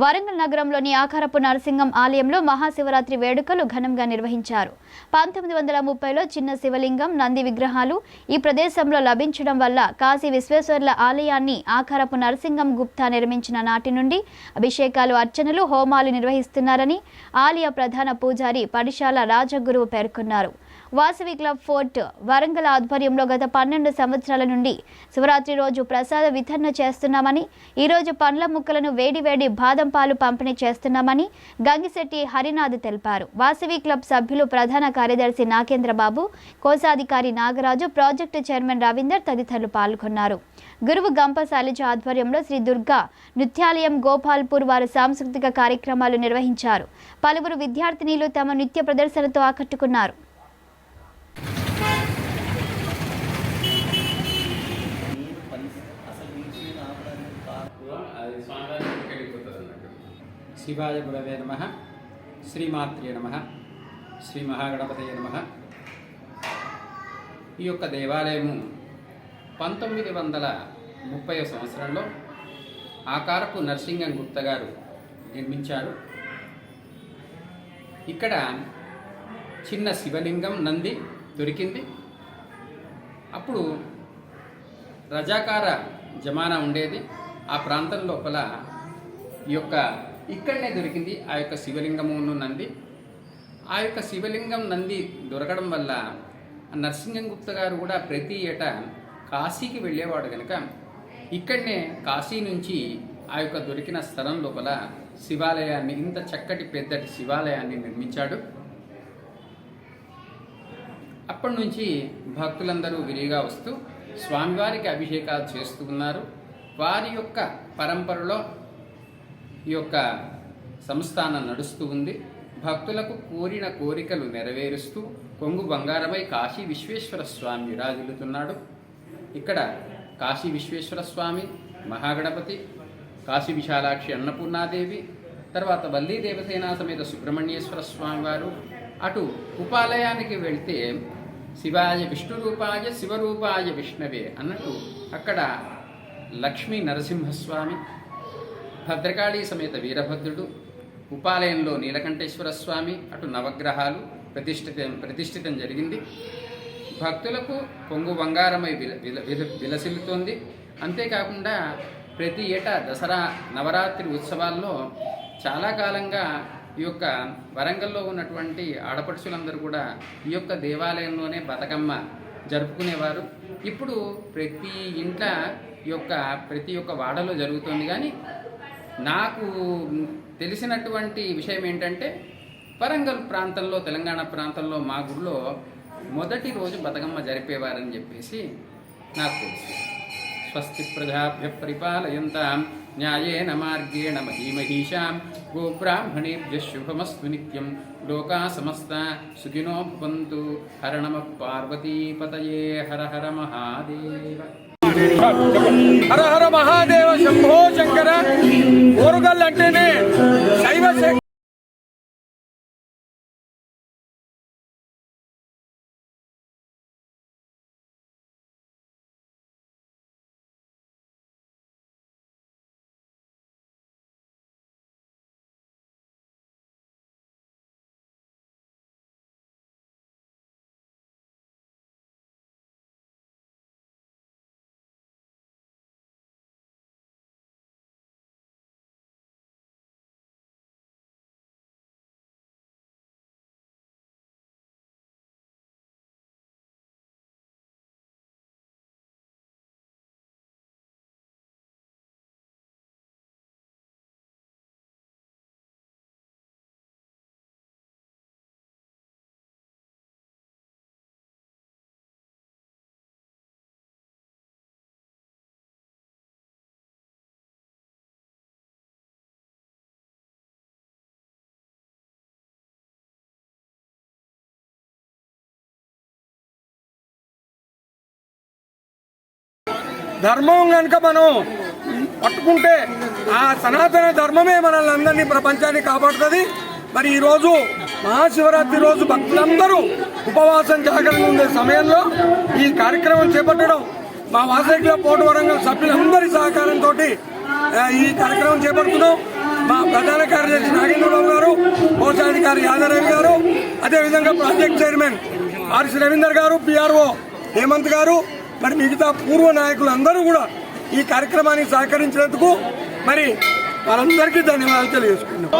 వరంగల్ నగరంలోని ఆకారపు నరసింహం ఆలయంలో మహాశివరాత్రి వేడుకలు ఘనంగా నిర్వహించారు. పంతొమ్మిది వందల ముప్పైలో చిన్న శివలింగం నంది విగ్రహాలు ఈ ప్రదేశంలో లభించడం వల్ల కాశీ విశ్వేశ్వర్ల ఆలయాన్ని ఆకారపు నరసింహం గుప్తా నిర్మించిన నాటి నుండి అభిషేకాలు అర్చనలు హోమాలు నిర్వహిస్తున్నారని ఆలయ ప్రధాన పూజారి పడిశాల రాజగురువు పేర్కొన్నారు. వాసవి క్లబ్ ఫోర్ట్ వరంగల్ ఆధ్వర్యంలో గత పన్నెండు సంవత్సరాల నుండి శివరాత్రి రోజు ప్రసాద వితరణ చేస్తున్నామని ఈరోజు పండ్ల ముక్కలను వేడి వేడి బాదం పాలు పంపిణీ చేస్తున్నామని గంగిశెట్టి హరినాథ్ తెలిపారు. వాసవి క్లబ్ సభ్యులు ప్రధాన కార్యదర్శి నాగేంద్రబాబు కోశాధికారి నాగరాజు ప్రాజెక్టు చైర్మన్ రవీందర్ తదితరులు పాల్గొన్నారు. గురువు గంప శైలజ ఆధ్వర్యంలో శ్రీ దుర్గా నృత్యాలయం గోపాల్పూర్ వారు సాంస్కృతిక కార్యక్రమాలు నిర్వహించారు. పలువురు విద్యార్థినీలు తమ నృత్య ప్రదర్శనతో ఆకట్టుకున్నారు. శివాయ గురవే నమ. శ్రీమాత్రే నమ. శ్రీ మహాగణపతయ నమ. ఈ యొక్క దేవాలయము పంతొమ్మిది వందల ముప్పై సంవత్సరంలో ఆకారపు నరసింగం గుప్త గారు నిర్మించారు. ఇక్కడ చిన్న శివలింగం నంది దొరికింది. అప్పుడు రజాకార జమానా ఉండేది. ఆ ప్రాంతం లోపల ఈ యొక్క ఇక్కడనే దొరికింది ఆ యొక్క శివలింగమును నంది. ఆ యొక్క శివలింగం నంది దొరకడం వల్ల నరసింహంగుప్త గారు కూడా ప్రతి ఏటా కాశీకి వెళ్ళేవాడు కనుక ఇక్కడనే కాశీ నుంచి ఆ యొక్క దొరికిన స్థలం లోపల శివాలయాన్ని ఇంత చక్కటి పెద్దటి శివాలయాన్ని నిర్మించాడు. అప్పటి నుంచి భక్తులందరూ విరిగా వస్తూ స్వామివారికి అభిషేకాలు చేస్తూ ఉన్నారు. వారి యొక్క పరంపరలో ఈ యొక్క సంస్థానం నడుస్తూ ఉంది. భక్తులకు కోరిన కోరికలు నెరవేరుస్తూ కొంగు బంగారమై కాశీ విశ్వేశ్వర స్వామి విరాజిల్లుతున్నాడు. ఇక్కడ కాశీ విశ్వేశ్వర స్వామి మహాగణపతి కాశీ విశాలాక్షి అన్నపూర్ణాదేవి తర్వాత వల్లీ దేవసేనా సమేత సుబ్రహ్మణ్యేశ్వర స్వామి వారు అటు ఉపాలయానికి వెళ్తే శివాయ విష్ణు రూపాయ శివరూపాయ విష్ణవే అన్నట్టు అక్కడ లక్ష్మీ నరసింహస్వామి భద్రకాళి సమేత వీరభద్రుడు ఉపాలయంలో నీలకంఠేశ్వర స్వామి అటు నవగ్రహాలు ప్రతిష్ఠితం ప్రతిష్ఠితం జరిగింది. భక్తులకు పొంగు బంగారమై విల విల విల- విలసిల్లుతోంది. అంతేకాకుండా ప్రతి ఏటా దసరా నవరాత్రి ఉత్సవాల్లో చాలా కాలంగా ఈ యొక్క వరంగల్లో ఉన్నటువంటి ఆడపడుచులందరూ కూడా ఈ యొక్క దేవాలయంలోనే బతుకమ్మ జరుపుకునేవారు. ఇప్పుడు ప్రతి ఇంట్లో ఈ యొక్క ప్రతి ఒక్క వాడలో జరుగుతుంది. కానీ నాకు తెలిసినటువంటి విషయం ఏంటంటే వరంగల్ ప్రాంతంలో తెలంగాణ ప్రాంతంలో మా గుడిలో మొదటి రోజు బతుకమ్మ జరిపేవారని చెప్పేసి నాకు తెలుసు. స్వస్తి ప్రజాభ్య పరిపాలయంతాం న్యాయేన మార్గేణ మహీమహీషాం గోబ్రాహ్మణేభ్య శుభమస్తు నిత్యం లోకా సమస్త సుఖినో భవంతు హరణమ పార్వతీపతయే హర హర మహాదేవ. హర హర మహాదేవ శంభో శంకర. ఓరుగల్ అంటేనే ధర్మం కనుక మనం పట్టుకుంటే ఆ సనాతన ధర్మమే మనల్ని అందరినీ ప్రపంచాన్ని కాపాడుతుంది. మరి ఈరోజు మహాశివరాత్రి రోజు భక్తులందరూ ఉపవాసం జాగ్రత్త ఉండే సమయంలో ఈ కార్యక్రమం చేపట్టడం మా వాసవికుల పోటు వరంగల్ సభ్యులందరి సహకారంతో ఈ కార్యక్రమం చేపడుతున్నాం. మా ప్రధాన కార్యదర్శి నాగేంద్రరావు గారు కోశాధికారి యాదరవి గారు అదేవిధంగా ప్రాజెక్ట్ చైర్మన్ ఆర్సి రవీందర్ గారు పిఆర్ఓ హేమంత్ గారు మరి మిగతా పూర్వ నాయకులు అందరూ కూడా ఈ కార్యక్రమానికి సహకరించినందుకు మరి వాళ్ళందరికీ ధన్యవాదాలు తెలియజేసుకున్నాం